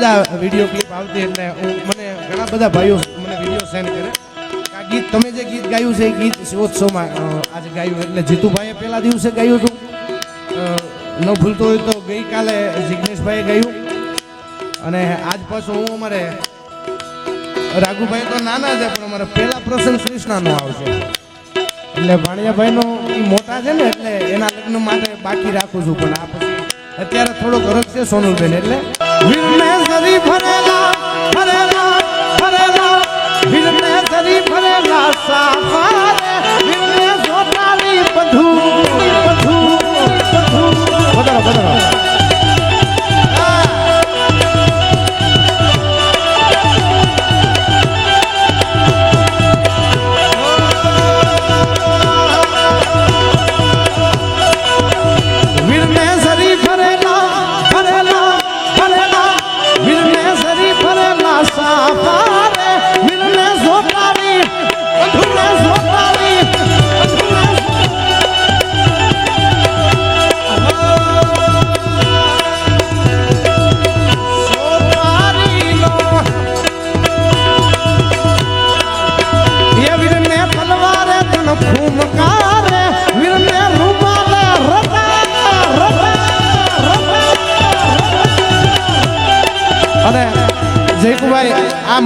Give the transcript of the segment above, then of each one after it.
આ video clip આવતી એટલે હું મને ઘણા બધા ભાઈઓ મને વીડિયો સેન્ડ કરે. આ ગીત તમે જે ગીત ગાયું છે, એ ગીત શિવોત્સવમાં આજે ગાયું એટલે જીતુભાઈએ પહેલા દિવસે ગાયું હતું. ન ભૂલતો હોય તો ગઈકાલે જિગ્નેશભાઈએ ગાયું. અને આજ પાછું હું અમારે રાઘુભાઈ તો નાના છે, પણ અમારે પહેલા પ્રસંગ કૃષ્ણાનો આવશે. એટલે ભાણિયાભાઈનો મોટા છે ને, એટલે એના લગ્ન માટે બાકી રાખું છું. પણ આ પછી અત્યારે થોડોક રસ છે સોનુલબેન, એટલે વીરને સરી ફરેલા ફરેલા ફરેલા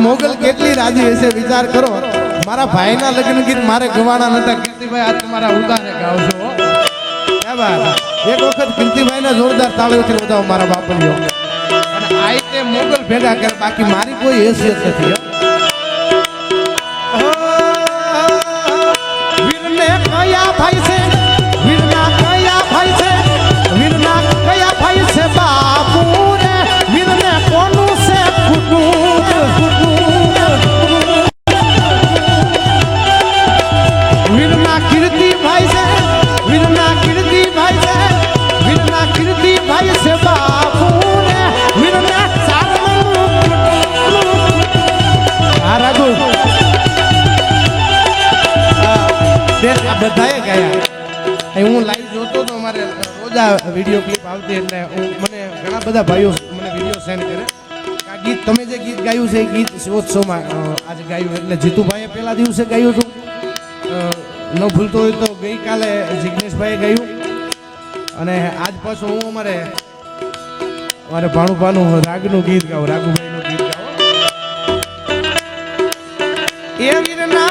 મોગલ કેટલી રાજી હશે, વિચાર કરો. મારા ભાઈના લગ્ન ગીત મારે ગવાના નતા. કીર્તિભાઈ આજ તમારા ઉદારે ગાવશો? એક વખત કીર્તિભાઈને જોરદાર તાળીઓથી બતાવો મારા બાપલીઓ આ રીતે મોગલ ભેગા કરે બાકી મારી કોઈ હેસિયત નથી આ વીડિયો ક્લિપ આવતી એટલે હું મને ઘણા બધા ભાઈઓ મને વીડિયો સેન્ડ કરે. આ ગીત તમે જે ગીત ગાયું છે એ ગીત શિવોત્સવમાં આજે ગાયું એટલે જીતુભાઈએ પહેલા દિવસે ગાયું હતું. ન ભૂલતો હોય તો ગઈકાલે જિગ્નેશભાઈએ ગાયું. અને આજ પાછું હું અમારે અમારે ભાણુભાનું રાગનું ગીત ગાઉં રાગુભાઈનું ગીત ગાઉં. એ વીરના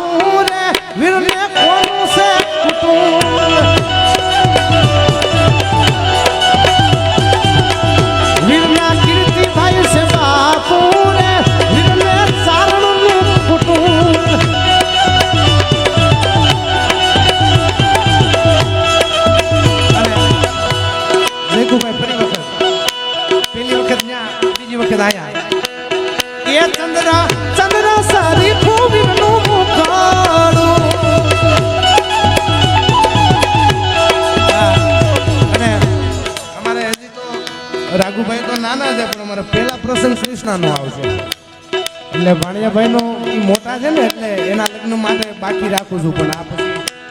રાઘુભાઈ તો નાના છે, પણ અમારે પહેલા પ્રસંગ કૃષ્ણાનો આવશે. એટલે ભાણિયાભાઈનો નો મોટા છે ને, એટલે એના લગ્ન માટે બાકી રાખું છું. પણ આ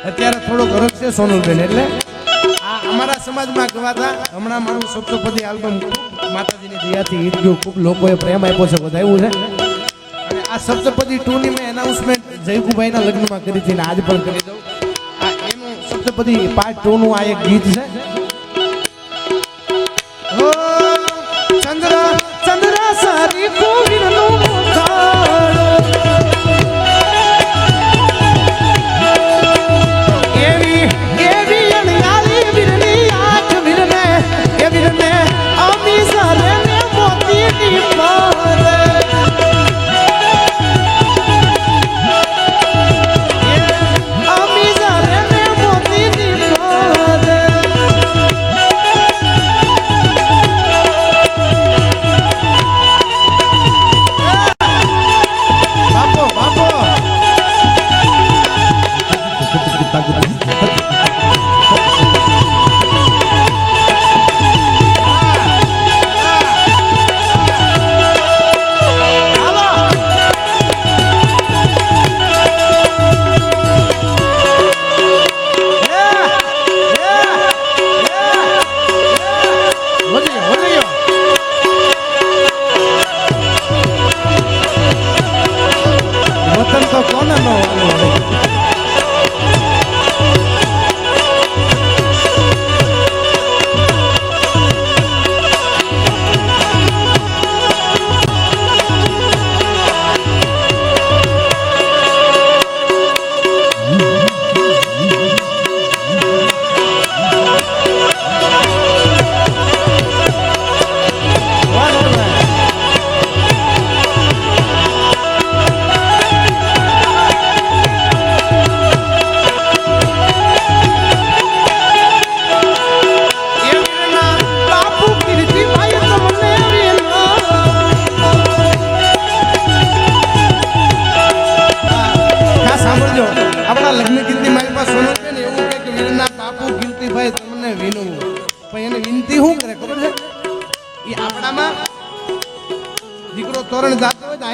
અત્યારે થોડોક રસ છે સોનુલબેન, એટલે આ અમારા સમાજમાં ગવાતા હમણાં મારું સપ્તપતિ આલ્બમ માતાજીની દયાથી હિટ ગયું ખૂબ લોકોએ પ્રેમ આપ્યો છે વધાવ્યું છે. અને આ સપ્તપદી ટુ ની મેં એનાઉન્સમેન્ટ જયકુભાઈના લગ્નમાં કરી હતી ને આજ પણ કરી દઉં. આ એનું સપ્તપદી પાર્ટ ટુ નું આ એક ગીત છે. e dormindo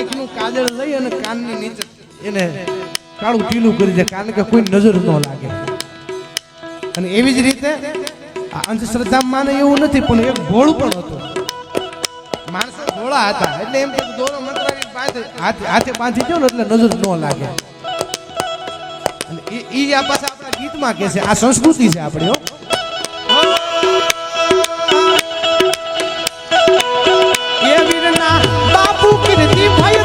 કાચનું કાદળ લઈ અને કાનની નીચે એને કાળું ટીલું કરી દે કારણ કે કોઈ નજર ન લાગે. અને એવી જ રીતે આ અંધશ્રદ્ધામાં માને એવું નથી પણ એક ભોળું પણ હતું. માણસો ભોળા હતા એટલે એમ દોરો મંત્રાવી હાથે હાથે બાંધી ગયો ને એટલે નજર ન લાગે. અને એ આ પાછા આપણા ગીતમાં કહે છે આ સંસ્કૃતિ છે આપણી હો. બાપુ કીર્તિ ભાઈ